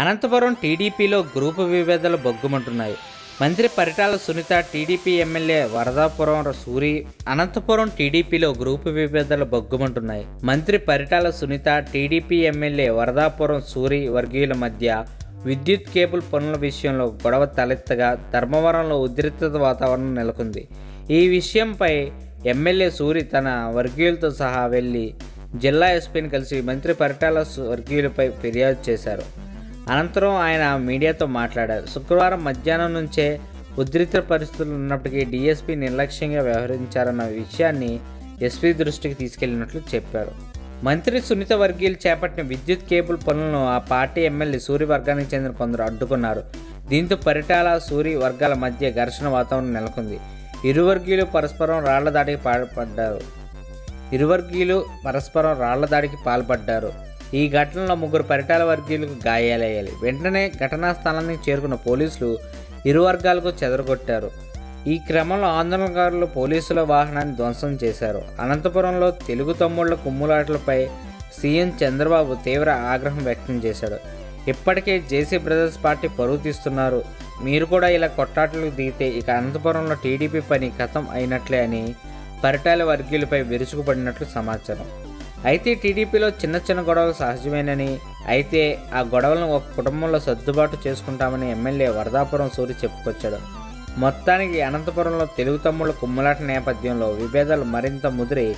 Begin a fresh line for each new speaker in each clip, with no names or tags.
అనంతపురం టీడీపీలో గ్రూపు విభేదాలు బొగ్గుమంటున్నాయి. మంత్రి పరిటాల సునీత టీడీపీ ఎమ్మెల్యే వరదాపురం సూరి అనంతపురం టీడీపీలో గ్రూపు విభేదాలు బొగ్గుమంటున్నాయి. మంత్రి పరిటాల సునీత టీడీపీ ఎమ్మెల్యే వరదాపురం సూరి వర్గీయుల మధ్య విద్యుత్ కేబుల్ పనుల విషయంలో గొడవ తలెత్తగా ధర్మవరంలో ఉద్రిక్తత వాతావరణం నెలకొంది. ఈ విషయంపై ఎమ్మెల్యే సూరి తన వర్గీయులతో సహా వెళ్ళి జిల్లా ఎస్పీని కలిసి మంత్రి పరిటాల వర్గీయులపై ఫిర్యాదు చేశారు. అనంతరం ఆయన మీడియాతో మాట్లాడారు. శుక్రవారం మధ్యాహ్నం నుంచే ఉద్రిక్త పరిస్థితులు ఉన్నప్పటికీ డీఎస్పీ నిర్లక్ష్యంగా వ్యవహరించారన్న విషయాన్ని ఎస్పీ దృష్టికి తీసుకెళ్ళినట్లు చెప్పారు. మంత్రి సునీత వర్గీయులు చేపట్టిన విద్యుత్ కేబుల్ పనులను ఆ పార్టీ ఎమ్మెల్యే సూరి వర్గానికి చెందిన కొందరు అడ్డుకున్నారు. దీంతో పరిటాల సూరి వర్గాల మధ్య ఘర్షణ వాతావరణం నెలకొంది. ఇరువర్గీయులు పరస్పరం రాళ్ళ దాడికి పాల్పడ్డారు. ఇరువర్గీయులు పరస్పరం రాళ్ళ దాడికి పాల్పడ్డారు. ఈ ఘటనలో ముగ్గురు పరిటాల వర్గీయులకు గాయాలయ్యాయి. వెంటనే ఘటనా స్థలానికి చేరుకున్న పోలీసులు ఇరు వర్గాలకు చెదరగొట్టారు. ఈ క్రమంలో ఆందోళనకారులు పోలీసుల వాహనాన్ని ధ్వంసం చేశారు. అనంతపురంలో తెలుగు తమ్ముళ్ళ కుమ్ములాటలపై సీఎం చంద్రబాబు తీవ్ర ఆగ్రహం వ్యక్తం చేశాడు. ఇప్పటికే జేసీ బ్రదర్స్ పార్టీ పరువు తీస్తున్నారు. మీరు కూడా ఇలా కొట్టాటలకు దిగితే ఇక అనంతపురంలో టీడీపీ పని ఖతం అయినట్లే అని పరిటాల వర్గీయులపై విరుచుకుపడినట్లు సమాచారం. అయితే టీడీపీలో చిన్న చిన్న గొడవలు సహజమేనని అయితే ఆ గొడవలను ఒక కుటుంబంలో సర్దుబాటు చేసుకుంటామని ఎమ్మెల్యే వరదాపురం సూరి చెప్పుకొచ్చాడు. మొత్తానికి అనంతపురంలో తెలుగు తమ్ముళ్ళ కుమ్ములాట నేపథ్యంలో విభేదాలు మరింత ముదిరి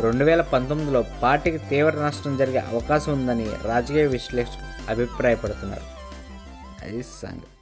రెండు వేల పంతొమ్మిదిలో పార్టీకి తీవ్ర నష్టం జరిగే అవకాశం ఉందని రాజకీయ విశ్లేషకులు అభిప్రాయపడుతున్నారు. అది సంగతి.